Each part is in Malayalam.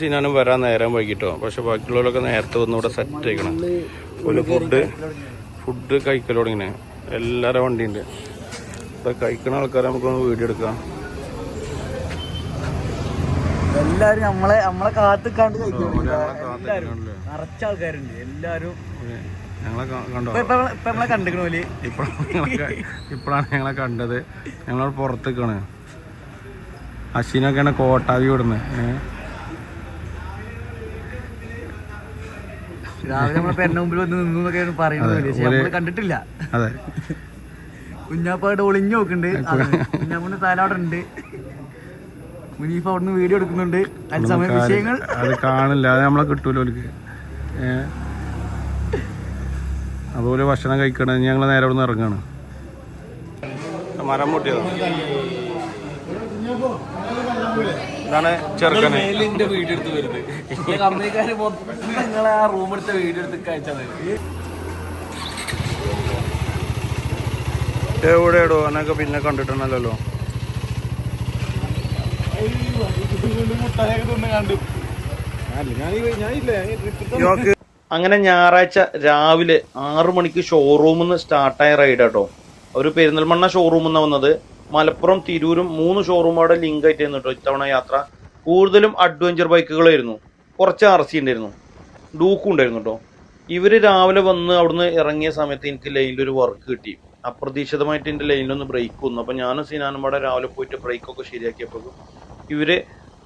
സിനാനും വരാൻ നേരം വൈകിട്ടോ? പക്ഷെ ബാക്കിയുള്ളവരൊക്കെ നേരത്തെ വന്ന് ഇവിടെ സെറ്റ് ആയിക്കണം. ഒരു ഫുഡ് ഫുഡ് കഴിക്കലോട് ഇങ്ങനെ. എല്ലാവരുടെ വണ്ടിയുണ്ട്. ഇവിടെ കഴിക്കണ ആൾക്കാരെ നമുക്കൊന്ന് വീഡിയോ എടുക്കാം. എല്ലാരും നമ്മളെ നമ്മളെ ഒരാളെ കാത്തിരിക്കണല്ലേ? നിറച്ച ആൾക്കാരുണ്ട്. എല്ലാരും. ഞങ്ങളെ കണ്ടോ? ഇപ്പൊ ഇപ്പൊ ഇപ്പൊ നമ്മളെ കണ്ടിക്കണ പോലെ. ഇപ്പോഴാണ് ഞങ്ങളെ കണ്ടത് ഞങ്ങളെ കണ്ടത്. ഞങ്ങളവിടെ പുറത്തേക്കാണ്. അശ്വിനൊക്കെയാണ് കോട്ടാവി വിടുന്നത് ഏഹ് രാവിലെ നമ്മളെ പെരുന്ന മുമ്പിൽ വന്ന് നിന്നു എന്നൊക്കെയാണ് പറയുന്നത്. പക്ഷെ നമ്മൾ കണ്ടിട്ടില്ല. അതെ. കുഞ്ഞാപ്പാട് ഒളിഞ്ഞു നോക്കുന്നുണ്ട്. തല അവിടെ ഉണ്ട്. മുനീഫ് അവിടുന്ന് വീഡിയോ എടുക്കുന്നുണ്ട്. അതിന് സമയം വിഷയങ്ങൾ. അത് കാണില്ല. അത് നമ്മളെ കിട്ടൂല ഓർക്ക് അതുപോലെ ഭക്ഷണം കഴിക്കണം ഞങ്ങൾ നേരെ അവിടെ നിന്ന് ഇറങ്ങാണ്. മരം മുട്ടിയതാണ് ഇതാണ് ചെറുക്കന്. എടുത്ത് വരുന്നത് കമ്പനിക്കാര് മൊത്തം നിങ്ങളെ ആ റൂം എടുത്ത വീഡിയോ എടുത്ത് അയച്ചത് എവിടെ ഇടോ എന്നൊക്കെ പിന്നെ കണ്ടിട്ടുണ്ടല്ലോ. അങ്ങനെ ഞായറാഴ്ച രാവിലെ ആറു മണിക്ക് ഷോറൂമിൽ നിന്ന് സ്റ്റാർട്ടായ റൈഡ് കേട്ടോ ഒരു പെരിന്തൽമണ്ണ ഷോറൂമിൽ നിന്നാണ് വന്നത്. മലപ്പുറം തിരൂരും മൂന്ന് ഷോറൂം അവിടെ ലിങ്ക് ആയിട്ടായിരുന്നു കേട്ടോ ഇത്തവണ യാത്ര. കൂടുതലും അഡ്വഞ്ചർ ബൈക്കുകളായിരുന്നു കുറച്ച് ആർ സി ഉണ്ടായിരുന്നു. ഡൂക്കും ഉണ്ടായിരുന്നു കേട്ടോ ഇവർ രാവിലെ വന്ന് അവിടുന്ന് ഇറങ്ങിയ സമയത്ത് എനിക്ക് ലൈനിൽ ഒരു വർക്ക് കിട്ടി. അപ്രതീക്ഷിതമായിട്ട് എന്റെ ലൈനിലൊന്ന് ബ്രേക്ക് വന്നു. അപ്പോൾ ഞാനും സിനാനും അവിടെ രാവിലെ പോയിട്ട് ബ്രേക്കൊക്കെ ശരിയാക്കിയപ്പോഴും ഇവർ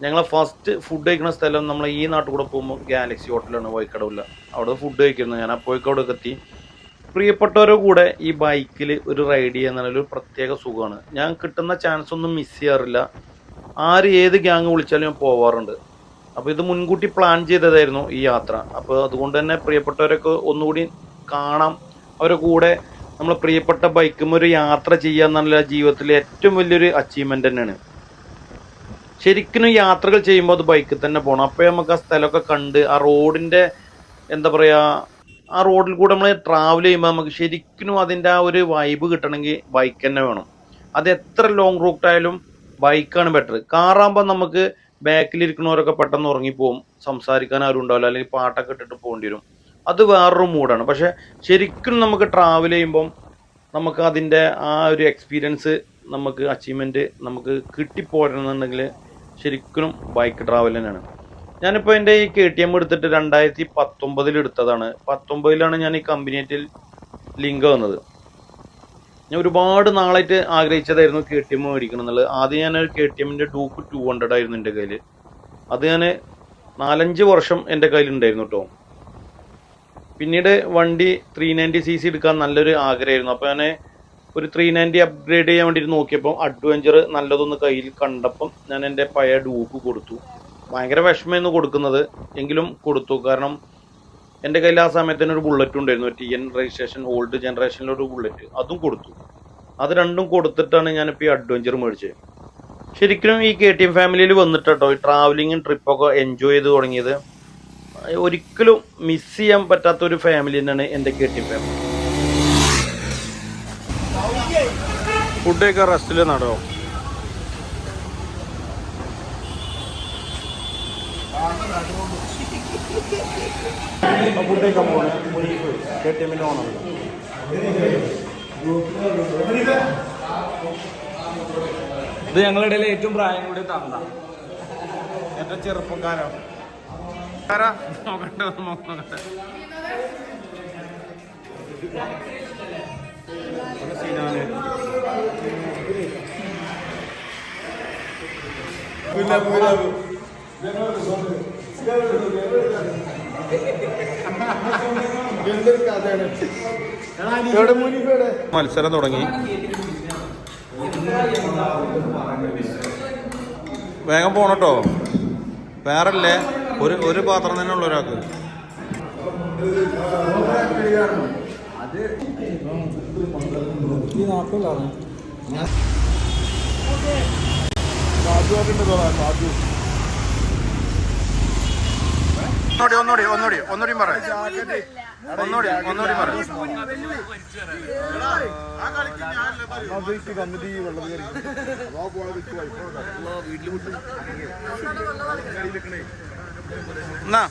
ഞങ്ങളെ ഫസ്റ്റ് ഫുഡ് കഴിക്കുന്ന സ്ഥലം നമ്മൾ ഈ നാട്ടിൽ കൂടെ പോകുമ്പോൾ ഗാലക്സി ഹോട്ടലാണ് വൈക്കടവില്ല അവിടെ ഫുഡ് കഴിക്കുന്നത് ഞാൻ അപ്പോഴേക്കും അവിടെ എത്തി. പ്രിയപ്പെട്ടവരുടെ കൂടെ ഈ ബൈക്കിൽ ഒരു റൈഡ് ചെയ്യുന്ന ഒരു പ്രത്യേക സുഖമാണ്. ഞാൻ കിട്ടുന്ന ചാൻസ് ഒന്നും മിസ് ചെയ്യാറില്ല. ആര് ഏത് ഗ്യാങ് വിളിച്ചാലും ഞാൻ പോവാറുണ്ട്. അപ്പോൾ ഇത് മുൻകൂട്ടി പ്ലാൻ ചെയ്തതായിരുന്നു ഈ യാത്ര. അപ്പോൾ അതുകൊണ്ട് തന്നെ പ്രിയപ്പെട്ടവരൊക്കെ ഒന്നുകൂടി കാണാം. അവരുടെ കൂടെ നമ്മൾ പ്രിയപ്പെട്ട ബൈക്കും ഒരു യാത്ര ചെയ്യുക എന്നുള്ള ജീവിതത്തിലെ ഏറ്റവും വലിയൊരു അച്ചീവ്മെന്റ് തന്നെയാണ്. ശരിക്കും യാത്രകൾ ചെയ്യുമ്പോൾ അത് ബൈക്കിൽ തന്നെ പോകണം അപ്പോൾ നമുക്ക് ആ സ്ഥലമൊക്കെ കണ്ട് ആ റോഡിന്റെ എന്താ പറയാ ആ റോഡിൽ കൂടെ നമ്മൾ ട്രാവൽ ചെയ്യുമ്പോൾ നമുക്ക് ശരിക്കും അതിന്റെ ആ ഒരു വൈബ് കിട്ടണമെങ്കിൽ ബൈക്ക് തന്നെ വേണം. അത് എത്ര ലോങ് റൂട്ട് ആയാലും ബൈക്കാണ് ബെറ്റർ കാറാകുമ്പോൾ നമുക്ക് ബാക്കിലിരിക്കുന്നവരൊക്കെ പെട്ടെന്ന് ഉറങ്ങിപ്പോവും. സംസാരിക്കാൻ ആരും ഉണ്ടാവില്ല. അല്ലെങ്കിൽ പാട്ടൊക്കെ ഇട്ടിട്ട് പോകേണ്ടി വരും. അത് വേറൊരു മൂഡാണ് പക്ഷെ ശരിക്കും നമുക്ക് ട്രാവൽ ചെയ്യുമ്പം നമുക്ക് അതിന്റെ ആ ഒരു എക്സ്പീരിയൻസ് നമുക്ക് അച്ചീവ്മെന്റ് നമുക്ക് കിട്ടിപ്പോരണമെന്നുണ്ടെങ്കിൽ ശരിക്കും ബൈക്ക് ട്രാവൽ തന്നെയാണ്. ഞാനിപ്പോൾ എന്റെ ഈ കെ ടി എം എടുത്തിട്ട് രണ്ടായിരത്തി പത്തൊമ്പതിൽ എടുത്തതാണ്. പത്തൊമ്പതിലാണ് ഞാൻ ഈ കമ്പനിയായിട്ട് ലിങ്ക് വന്നത്. ഞാൻ ഒരുപാട് നാളായിട്ട് ആഗ്രഹിച്ചതായിരുന്നു കെ ടി എം മേടിക്കണം എന്നുള്ളത്. ആദ്യം ഞാൻ കെ ടി എമ്മിന്റെ ഡൂക്ക് ടു ഹൺഡ്രഡ് ആയിരുന്നു എന്റെ കയ്യിൽ അത് ഞാൻ നാലഞ്ച് വർഷം എന്റെ കയ്യിലുണ്ടായിരുന്നു കേട്ടോ പിന്നീട് വണ്ടി ത്രീ നയന്റി സി സി എടുക്കാൻ നല്ലൊരു ആഗ്രഹമായിരുന്നു. അപ്പോൾ ഞാൻ ഒരു ത്രീ നയന്റി അപ്ഗ്രേഡ് ചെയ്യാൻ വേണ്ടിയിട്ട് നോക്കിയപ്പോൾ അഡ്വഞ്ചർ നല്ലതൊന്ന് കയ്യിൽ കണ്ടപ്പം ഞാൻ എന്റെ പഴയ ഡൂക്ക് കൊടുത്തു. ഭയങ്കര വിഷമമായിരുന്നു കൊടുക്കുന്നത്. എങ്കിലും കൊടുത്തു. കാരണം എന്റെ കയ്യിൽ ആ സമയത്ത് തന്നെ ഒരു ബുള്ളറ്റ് ഉണ്ടായിരുന്നു. ടി എൻ രജിസ്ട്രേഷൻ ഓൾഡ് ജനറേഷനിലൊരു ബുള്ളറ്റ് അതും കൊടുത്തു. അത് രണ്ടും കൊടുത്തിട്ടാണ് ഞാനിപ്പോൾ ഈ അഡ്വഞ്ചർ മേടിച്ചത്. ശരിക്കും ഈ കെ ടി എം ഫാമിലിയിൽ വന്നിട്ട് കേട്ടോ ഈ ട്രാവലിങ്ങും ട്രിപ്പൊക്കെ എൻജോയ് ചെയ്ത് തുടങ്ങിയത്. ഒരിക്കലും മിസ് ചെയ്യാൻ പറ്റാത്ത ഒരു ഫാമിലി തന്നെയാണ് എന്റെ കെ ടി എം ഫാമിലി ഫുഡൊക്കെ റെസ്റ്റിൽ നടോ ഫുഡൊക്കെ മുനീഫ് കെ ടി എമ്മിന്റെ ഓണർ ഇത് ഞങ്ങളുടെ ഇടയിൽ ഏറ്റവും പ്രായം കൂടി തന്ന എന്റെ ചെറുപ്പക്കാരോ നോക്കട്ടെ നോക്കട്ടെ. മത്സരം തുടങ്ങി. വേഗം പോണട്ടോ. വേറല്ലേ? ഒരു ഒരു പാത്രം തന്നെ ഉള്ള ഒരാൾക്ക്. ഒന്നുകൂടി ഒന്നോടി ഒന്നോടി ഒന്നോടി പറ. ഒന്നുകൂടി ഒന്നുകൂടി പറ. എന്നാ?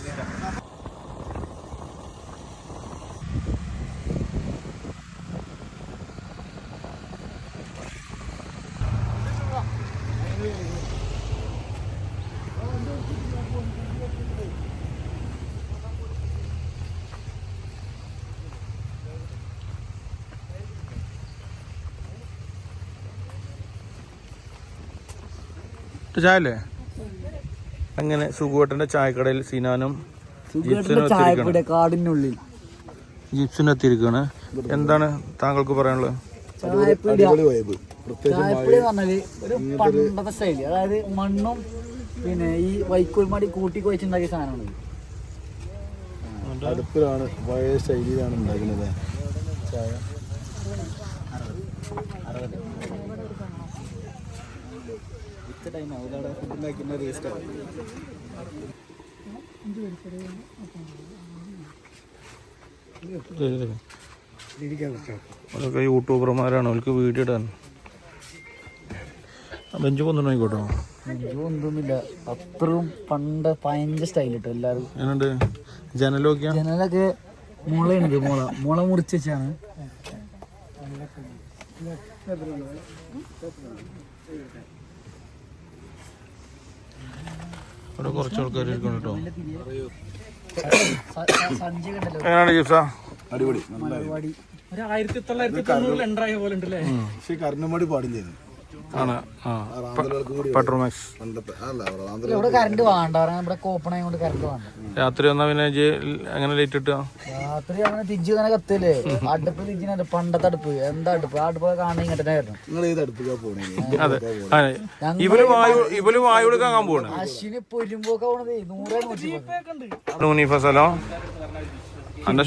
ചായ അല്ലേ അങ്ങനെ സുഖുവേട്ടന്റെ ചായക്കടയിൽ സിനാനും കാടിനുള്ളിൽ. ജിപ്സിനും എത്തിയിരിക്കുകയാണ് എന്താണ് താങ്കൾക്ക് പറയാനുള്ളത്? പണ്ടത്തെ ശൈലി. അതായത് മണ്ണും പിന്നെ ഈ വൈക്കോൽമാടി കൂട്ടി കുഴച്ചുണ്ടാക്കിയ സാധനമാണ് അടുപ്പിലാണ് പഴയ ശൈലിയിലാണ് ഉണ്ടാക്കുന്നത്. ചായ. അതൊക്കെ യൂട്യൂബർമാരാണ്. അവർക്ക് വീഡിയോ ഇടാൻ. ബെഞ്ച് കൊന്നു ആയിക്കോട്ടോ. ബെഞ്ച് ഒന്നുമില്ല അത്രയും പണ്ട് പതിനഞ്ച് സ്റ്റൈൽ ഇട്ടോ എല്ലാവരും. ജനലൊക്കെ? ജനലൊക്കെ മുളയുണ്ട് മുള. മുള മുറിച്ച് വെച്ചാണ്. ഇവിടെ കുറച്ച് ആൾക്കാർ ഇരിക്കണം കേട്ടോ. എങ്ങനെയാണ് ജിപ്സാ അടിപൊളി. ഒരു ആയിരത്തി തൊള്ളായിരത്തി തൊണ്ണൂറിൽ എൻട്രായ പോലെ ഉണ്ടല്ലേ? പക്ഷേ കർണമടി പാടില്ലായിരുന്നു. ആണ്. പെട്രോമാക്സ്. ഇവിടെ കറണ്ട് വേണ്ട. കാരണം ഇവിടെ കോപ്പണായ കൊണ്ട് കറണ്ട് വേണ്ട. രാത്രി വന്നാ പിന്നെ അങ്ങനെ ലൈറ്റ് ഇട്ടുക രാത്രി അങ്ങനെ തിരിച്ചു തന്നെ കത്തില്ലേ? അടുപ്പ് തിരിച്ചു പണ്ടത്തെ അടുപ്പ്. എന്താ അടുപ്പ്? ആ അടുപ്പ് കാണാൻ ഇങ്ങനെ തന്നെ ഇവർ വായു ഇവർ വായു എടുക്കാൻ അശ്വിന് പൊരുമ്പോക്കെ പോണത് നൂറേ നൂറ്റി എന്റെ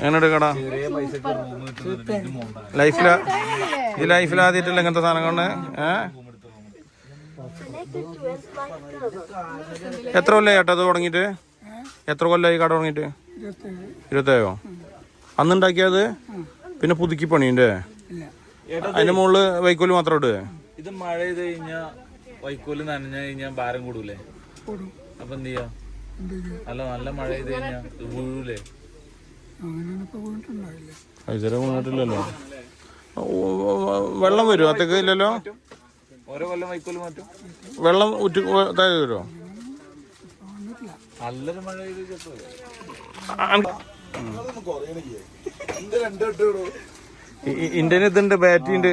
എങ്ങനെ എടുക്കടാ? ലൈഫിലാ ഈ ലൈഫിൽ ആദ്യമായിട്ടല്ല ഇങ്ങനത്തെ സാധനം കൊണ്ട്? ഏ? എത്ര കൊല്ലായി ചേട്ടാ അത് തുടങ്ങിയിട്ട്? എത്ര കൊല്ലായി കട തുടങ്ങിയിട്ട്? ഇരുപത്തേഴോ. അന്ന് ഉണ്ടാക്കിയത് പിന്നെ പുതുക്കി പണിയുണ്ട്. അതിന്റെ മുകളിൽ വൈക്കോൽ മാത്രം ഇടുവേ ഇത് മഴ ചെയ്ത് കഴിഞ്ഞാൽ വൈക്കോൽ നനഞ്ഞു കഴിഞ്ഞാൽ ഭാരം കൂടൂലേ? അപ്പൊ എന്ത് ചെയ്യാ? അല്ല നല്ല മഴ ചെയ്ത് കഴിഞ്ഞാ വീഴൂലേ ഇതുവരെ വീണിട്ടില്ലല്ലോ വെള്ളം വരും? അത്തേക്ക് ഇല്ലല്ലോ? ഓരോ കൊല്ലം വൈക്കോൽ മാറ്റും. വെള്ളം ഉറ്റി താഴെ വരുമോ നല്ലൊരു മഴ പെയ്ത് ചെപ്പോ ഇന്ത്യന് ഇതുണ്ട് ബാറ്ററി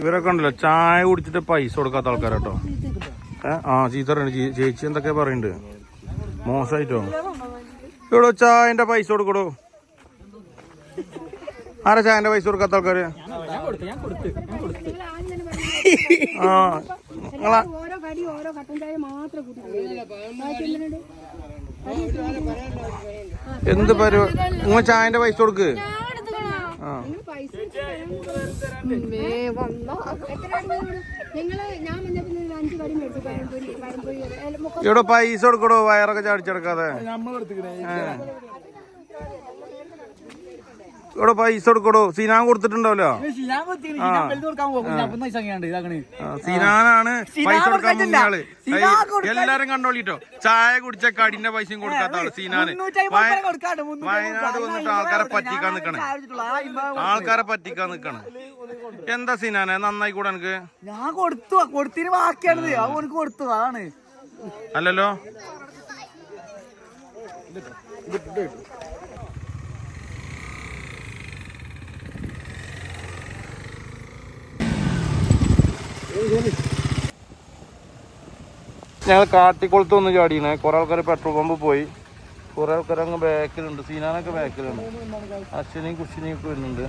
ഇവരൊക്കെ ഉണ്ടല്ലോ ചായ കുടിച്ചിട്ട് പൈസ കൊടുക്കാത്ത ആൾക്കാരാട്ടോ. ആ ചീത്തറാണ് ചേച്ചി എന്തൊക്കെ പറയുന്നുണ്ട്? മോശമായിട്ടോ? ഇവിടെ ചായന്റെ പൈസ കൊടുക്കടോ? ആരാ ചായന്റെ പൈസ കൊടുക്കാത്ത ആൾക്കാര്? ഓരോ കടി ഓരോ കട്ടൻ ചായ മാത്രം കുടിക്കും എന്ത് പരിപാടി നിങ്ങൾ ചായന്റെ പൈസ കൊടുക്ക്. ഇവിടെ പൈസ കൊടുക്കടോ വയറൊക്കെ ചാടിച്ചെടുക്കാതെ. ഇവിടെ പൈസ കൊടുക്കടോ? സിനാൻ കൊടുത്തിട്ടുണ്ടാവല്ലോ സിനാനാണ് പൈസ കൊടുക്കാൻ എല്ലാരും കണ്ടോളിട്ടോ. ചായ കുടിച്ച കടിന്റെ പൈസയും കൊടുക്കാത്ത ആൾ സിനാന്. വയനാട്. വന്നിട്ട് ആൾക്കാരെ പറ്റിക്കാൻ നിക്കണ. ആൾക്കാരെ പറ്റിക്കാൻ നിക്കണേ. എന്താ സീനാനെ? നന്നായി കൂടെ എനിക്ക്. ഞാൻ കൊടുത്തു. കൊടുത്തിന് ബാക്കിയാണത്. അവനക്ക് കൊടുത്തു അതാണ്. അല്ലല്ലോ. ഞങ്ങൾ കാട്ടിക്കുളത്ത് ഒന്ന് ചാടിയാണ് കുറെ ആൾക്കാർ പെട്രോൾ പമ്പ് പോയി. കുറെ ആൾക്കാർ അങ്ങ് ബാക്കിലുണ്ട് സീനാനൊക്കെ ബാക്കിലുണ്ട് അശ്വിനെയും കുഷിനെയും ഒക്കെ വരുന്നുണ്ട്.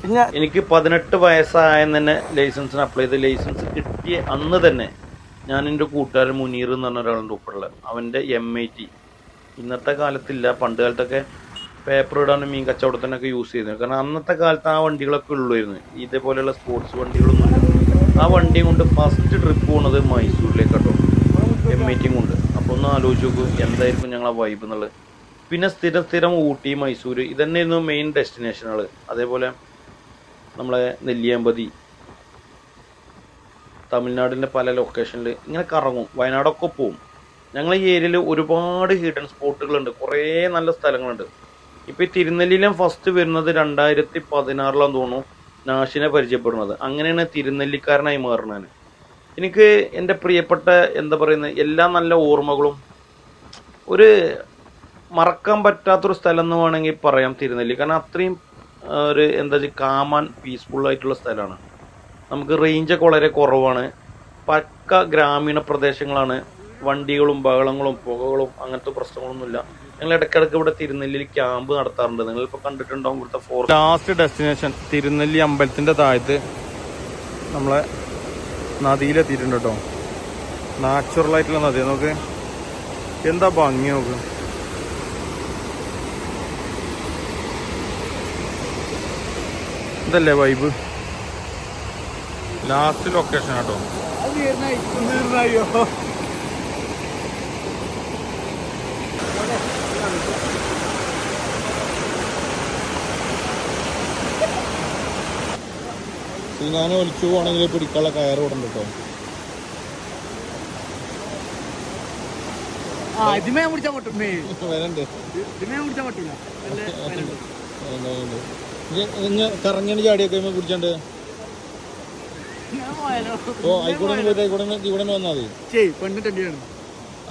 പിന്നെ എനിക്ക് പതിനെട്ട് വയസ്സായെന്ന് തന്നെ ലൈസൻസിന് അപ്ലൈ ചെയ്ത് ലൈസൻസ് കിട്ടിയ അന്ന് തന്നെ ഞാൻ എന്റെ കൂട്ടുകാരൻ മുനീർ എന്ന് പറഞ്ഞ ഒരാളുണ്ട് ഉപ്പുള്ള അവന്റെ എം ഐ ടി ഇന്നത്തെ കാലത്തില്ല. പണ്ട് കാലത്തൊക്കെ പേപ്പർ ഇടാനും മീൻ കച്ചവടത്തിനൊക്കെ യൂസ് ചെയ്തിരുന്നു. കാരണം അന്നത്തെ കാലത്ത് ആ വണ്ടികളൊക്കെ ഉള്ളായിരുന്നു. ഇതേപോലെയുള്ള സ്പോർട്സ് വണ്ടികളൊന്നും. ആ വണ്ടി കൊണ്ട് ഫസ്റ്റ് ട്രിപ്പ് പോണത് മൈസൂരിലേക്ക് കേട്ടോ എം മീറ്റിംഗ് കൊണ്ട്. അപ്പോൾ ഒന്ന് ആലോചിച്ച് നോക്കൂ എന്തായിരിക്കും ഞങ്ങളെ വൈബ് എന്നുള്ളത്. പിന്നെ സ്ഥിരം സ്ഥിരം ഊട്ടി മൈസൂർ ഇതന്നെയായിരുന്നു മെയിൻ ഡെസ്റ്റിനേഷനുകൾ അതേപോലെ നമ്മളെ നെല്ലിയാമ്പതി തമിഴ്നാടിന്റെ പല ലൊക്കേഷനിൽ ഇങ്ങനെ കറങ്ങും. വയനാടൊക്കെ പോവും. ഞങ്ങൾ ഈ ഏരിയയിൽ ഒരുപാട് ഹിഡൻ സ്പോട്ടുകളുണ്ട് കുറേ നല്ല സ്ഥലങ്ങളുണ്ട്. ഇപ്പോൾ ഈ തിരുനെല്ലിയിലും ഫസ്റ്റ് വരുന്നത് രണ്ടായിരത്തി പതിനാറിലാന്ന് തോന്നുന്നു. നാഷിനെ പരിചയപ്പെടുന്നത്. അങ്ങനെയാണ് തിരുനെല്ലിക്കാരനായി മാറുന്നത്. എനിക്ക് എന്റെ പ്രിയപ്പെട്ട എന്താ പറയുന്നത് എല്ലാ നല്ല ഓർമ്മകളും ഒരു മറക്കാൻ പറ്റാത്തൊരു സ്ഥലം എന്ന് വേണമെങ്കിൽ പറയാം തിരുനെല്ലി. കാരണം അത്രയും ഒരു എന്താ വെച്ചാൽ കാമാൻ ആയിട്ടുള്ള സ്ഥലമാണ്. നമുക്ക് റേഞ്ചൊക്കെ വളരെ കുറവാണ്. പക്ക ഗ്രാമീണ പ്രദേശങ്ങളാണ് വണ്ടികളും ബഹളങ്ങളും പുകകളും അങ്ങനത്തെ പ്രശ്നങ്ങളൊന്നുമില്ല. ഞങ്ങൾ ഇടയ്ക്കിടയ്ക്ക് ഇവിടെ തിരുനെല്ലിയിൽ ക്യാമ്പ് നടത്താറുണ്ട്. നിങ്ങൾ ഇപ്പൊ കണ്ടിട്ടുണ്ടാവും ഇവിടുത്തെ ഫോർ ലാസ്റ്റ് ഡെസ്റ്റിനേഷൻ തിരുനെല്ലി അമ്പലത്തിന്റെ താഴത്ത് നമ്മളെ നദിയിലെത്തിയിട്ടുണ്ട് കേട്ടോ നാച്ചുറൽ ആയിട്ടുള്ള നദി. നോക്ക്. എന്താ ഭംഗി നോക്ക്. ഇതല്ലേ വൈബ് ലാസ്റ്റ് ലൊക്കേഷൻ കേട്ടോ അത് തീർന്നായി ഞാൻ ഒലിച്ചു പോവാണെങ്കിൽ പിടിക്കാനുള്ള കയറ് കൊടുണ്ട് കേട്ടോ ആ ഇതിമേ പിടിച്ചാൽ പോകണമെങ്കിൽ പിടിക്കാനുള്ള ഇതിമേ പിടിച്ചാൽ കേട്ടോ കറങ്ങിയാണ് ചാടിയൊക്കെ പിടിച്ചോണ്ട്. ഓ ആയിക്കോട്ടെ പോയിട്ട് ഇവിടെ വന്നാൽ മതി.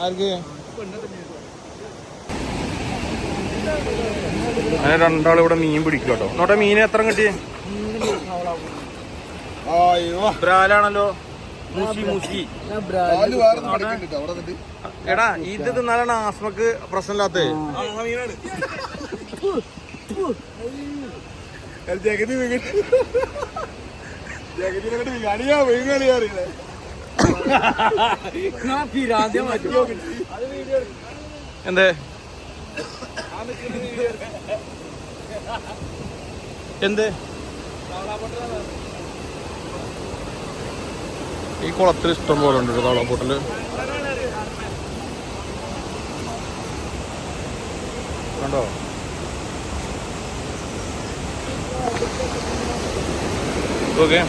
ആർക്ക്? പെണ്ണ് തന്നെയാണ് അങ്ങനെ രണ്ടാളും ഇവിടെ മീൻ പിടിക്കും കേട്ടോ നോട്ടെ മീൻ എത്ര കിട്ടി ബ്രാലാണല്ലോ. മുഷി മുഷി ഞാൻ ബ്രാൻഡ് എടാ ഇത് തിന്നാലാണ് ആസ്മക്ക് പ്രശ്നമില്ലാത്ത ജഗതി ജഗതി അറിയില്ലേ എന്തേ? എന്ത്? ഈ കുളത്തിൽ ഇഷ്ടം പോലെ ഉണ്ട് താളാപ്പൊട്ടിൽ കണ്ടോ? ഓക്കെ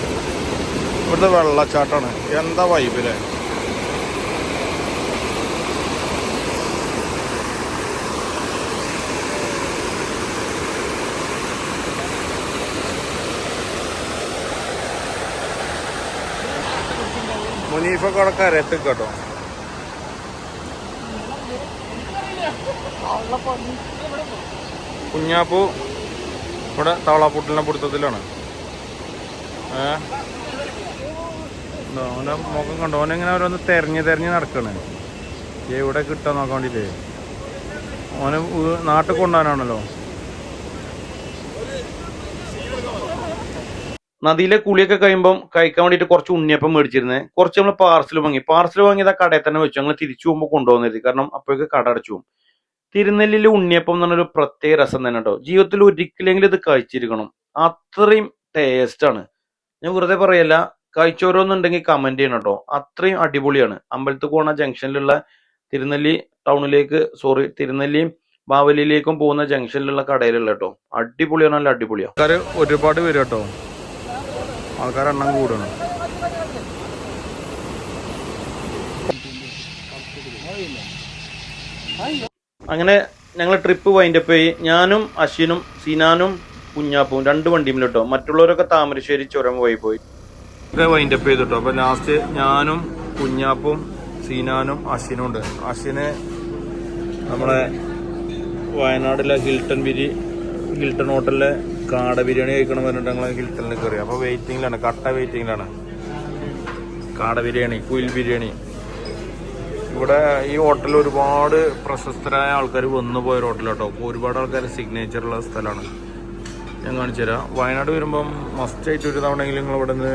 ഇവിടുത്തെ വെള്ളച്ചാട്ടാണ് എന്താ വൈബില്ലേ മുനീഫൊക്കെ അവിടെ കരയത്ത് കേട്ടോ. കുഞ്ഞാപ്പു ഇവിടെ തവളാപ്പൂട്ടിലിനെ പിടുത്തത്തിലാണ്. ഏ? മുഖം കണ്ടോ? ഓനെങ്ങനെ അവരൊന്ന് തെരഞ്ഞ് തെരഞ്ഞ് നടക്കണ്. എവിടെ കിട്ടാൻ നോക്കാൻ വേണ്ടിട്ടേ ഓനെ നാട്ടിൽ കൊണ്ടുപോകാനാണല്ലോ. നദിയിലെ കുളിയൊക്കെ കഴിയുമ്പം കഴിക്കാൻ വേണ്ടിയിട്ട് കുറച്ച് ഉണ്ണിയപ്പം മേടിച്ചിരുന്നത് കുറച്ച് നമ്മൾ പാർസൽ വാങ്ങി. പാർസൽ വാങ്ങിയത് ആ കടയിൽ തന്നെ വെച്ചു. ഞങ്ങൾ തിരിച്ചു പോകുമ്പോൾ കൊണ്ടുപോകുന്നത് കാരണം അപ്പോഴേക്ക് കട അടച്ചു പോകും. ഉണ്ണിയപ്പം എന്ന് പറഞ്ഞൊരു പ്രത്യേക രസം തന്നെ കേട്ടോ. ജീവിതത്തിൽ ഒരിക്കലെങ്കിലും ഇത് കഴിച്ചിരിക്കണം. അത്രയും ടേസ്റ്റ് ആണ്. ഞാൻ വെറുതെ പറയല്ല. കഴിച്ചോരോന്നുണ്ടെങ്കിൽ കമന്റ് ചെയ്യണം കേട്ടോ. അത്രയും അടിപൊളിയാണ്. അമ്പലത്തിൽ പോണ ജംഗ്ഷനിലുള്ള തിരുനെല്ലി ടൗണിലേക്ക് സോറി തിരുനെല്ലി ബാവലിയിലേക്കും പോകുന്ന ജംഗ്ഷനിലുള്ള കടയിലുള്ള കേട്ടോ. അടിപൊളിയാണ് നല്ല അടിപൊളിയാണ് ഒരുപാട് പേര് കേട്ടോ. ആൾക്കാർ എണ്ണം കൂടണം അങ്ങനെ ഞങ്ങൾ ട്രിപ്പ് വൈൻഡപ്പ് ചെയ്യി ഞാനും അശ്വിനും സീനാനും കുഞ്ഞാപ്പും രണ്ട് വണ്ടിയും കേട്ടോ മറ്റുള്ളവരൊക്കെ താമരശ്ശേരി ചുരം പോയി. പോയി വൈൻഡപ്പ് ചെയ്തിട്ടോ. അപ്പൊ ലാസ്റ്റ് ഞാനും കുഞ്ഞാപ്പും സീനാനും അശ്വിനും ഉണ്ട്. അശ്വിന് നമ്മളെ വയനാടിലെ ഹിൽട്ടൺ ബിരി ഹിൽട്ടൺ ഹോട്ടലിലെ കാട ബിരിയാണി കഴിക്കണം പറഞ്ഞിട്ട് ഞങ്ങൾ ഹിൽട്ടണിൽ കയറി. അപ്പോൾ വെയിറ്റിംഗിലാണ് കട്ട വെയിറ്റിംഗിലാണ് കാട ബിരിയാണി കുയിൽ ബിരിയാണി. ഇവിടെ ഈ ഹോട്ടൽ ഒരുപാട് പ്രശസ്തരായ ആൾക്കാർ വന്നു പോയ ഹോട്ടൽ കേട്ടോ ഒരുപാട് ആൾക്കാർ സിഗ്നേച്ചർ ഉള്ള സ്ഥലമാണ്. ഞാൻ കാണിച്ചു തരാം. വയനാട് വരുമ്പം മസ്റ്റ് ആയിട്ട് ഒരു തവണയെങ്കിലും നിങ്ങൾ ഇവിടെ നിന്ന്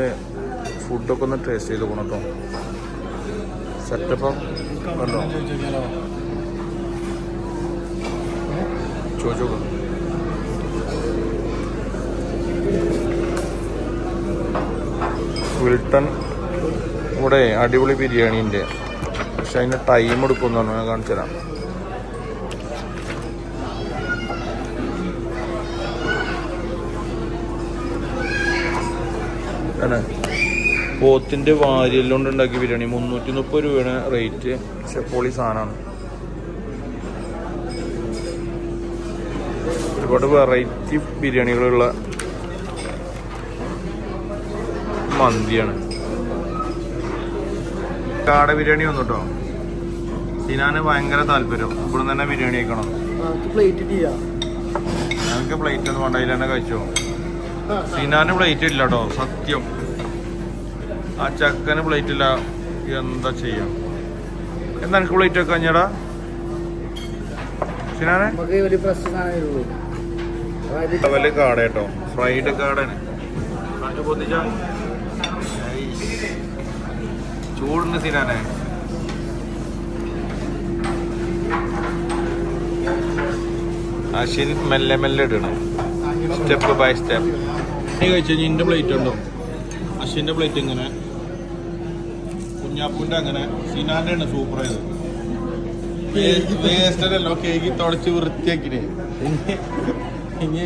ഫുഡൊക്കെ ഒന്ന് ടേസ്റ്റ് ചെയ്ത് പോകണം കേട്ടോ സെറ്റപ്പ് ഉണ്ടോ ചോദിച്ചു നോക്കാം. വിൽട്ടൺ ഇവിടെ അടിപൊളി ബിരിയാണിന്റെ. പക്ഷെ അതിന് ടൈം എടുക്കുമെന്നാണ് ഞാൻ കാണിച്ചു തരാം. ആണ് പോത്തിന്റെ വാരിയെല്ലാം കൊണ്ട് ഉണ്ടാക്കിയ ബിരിയാണി. മുന്നൂറ്റി മുപ്പത് രൂപയാണ് റേറ്റ് പക്ഷെ പൊളി സാധനമാണ്. ഒരുപാട് വെറൈറ്റി ബിരിയാണികളുള്ള മന്തിയാണ്. കാട ബിരിയാണി വന്നു കേട്ടോ സിനാന് ഭയങ്കര താല്പര്യം. ഇവിടെ തന്നെ ബിരിയാണി കഴിക്കണം. ഞങ്ങൾക്ക് പ്ലേറ്റ് ഒന്നും വേണ്ട. അതിൽ തന്നെ കഴിച്ചോ സിനാന് പ്ലേറ്റ് ഇല്ല കേട്ടോ സത്യം. ആ ചക്കന് പ്ലേറ്റ് ഇല്ല. എന്താ ചെയ്യാം? എന്താ എനിക്ക് പ്ലേറ്റ് ഒക്കെ കഴിഞ്ഞടാ സിനാനെ വലിയ കാട കേട്ടോ ഫ്രൈഡ് കാടന് പൊന്നിച്ചാ ചൂടുണ്ട് സിനാനെ അശ്വിൻ മെല്ലെ മെല്ലെ ഇടണം. സ്റ്റെപ്പ് ബൈ സ്റ്റെപ്പ് കഴിച്ച നിന്റെ പ്ലേറ്റ് ഉണ്ടോ? അശ്വിന്റെ പ്ലേറ്റ് ഇങ്ങനെ. കുഞ്ഞാപ്പൂന്റെ അങ്ങനെ. സിനാന്റെ ആണ് സൂപ്പർ ആയത് വേസ്റ്റല്ലോ കേക്ക് തുടച്ച് വൃത്തിയാക്കിനെ ഇനി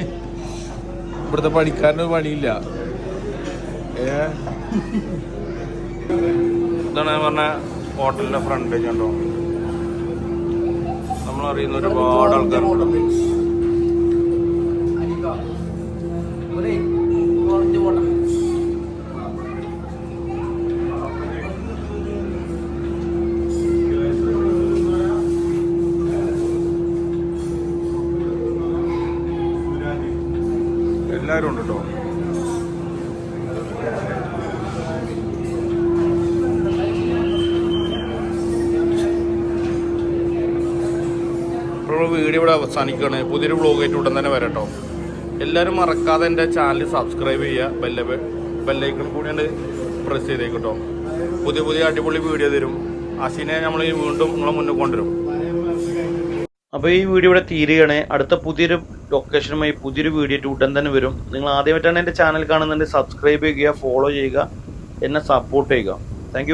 ഇവിടുത്തെ പണിക്കാരന് പണിയില്ല. ഏ? ഇതാണ് ഞാൻ പറഞ്ഞ ഹോട്ടലിന്റെ ഫ്രണ്ട് പേജ് കണ്ടോ? നമ്മൾ അറിയുന്ന ഒരുപാട് ആൾക്കാരുണ്ട്. വീഡിയോ ഇവിടെ അവസാനിക്കുകയാണ്. പുതിയൊരു വ്ളോഗായിട്ട് ഉടൻ തന്നെ വരട്ടോ. എല്ലാവരും മറക്കാതെ എന്റെ ചാനൽ സബ്സ്ക്രൈബ് ചെയ്യുക. ബെല്ല ബെല്ലൈക്കൺ കൂടി ഞാൻ പ്രസ് ചെയ്തേക്കട്ടോ. പുതിയ പുതിയ അടിപൊളി വീഡിയോ തരും. അസിനെ നമ്മൾ വീണ്ടും നിങ്ങളെ മുന്നിൽ കൊണ്ടുവരും. അപ്പോൾ ഈ വീഡിയോ ഇവിടെ തീരുകയാണ്. അടുത്ത പുതിയൊരു ലൊക്കേഷനുമായി പുതിയൊരു വീഡിയോ ഉടൻ തന്നെ വരും. നിങ്ങൾ ആദ്യമായിട്ടാണ് എന്റെ ചാനൽ കാണുന്നുണ്ട് സബ്സ്ക്രൈബ് ചെയ്യുക ഫോളോ ചെയ്യുക എന്നെ സപ്പോർട്ട് ചെയ്യുക. താങ്ക്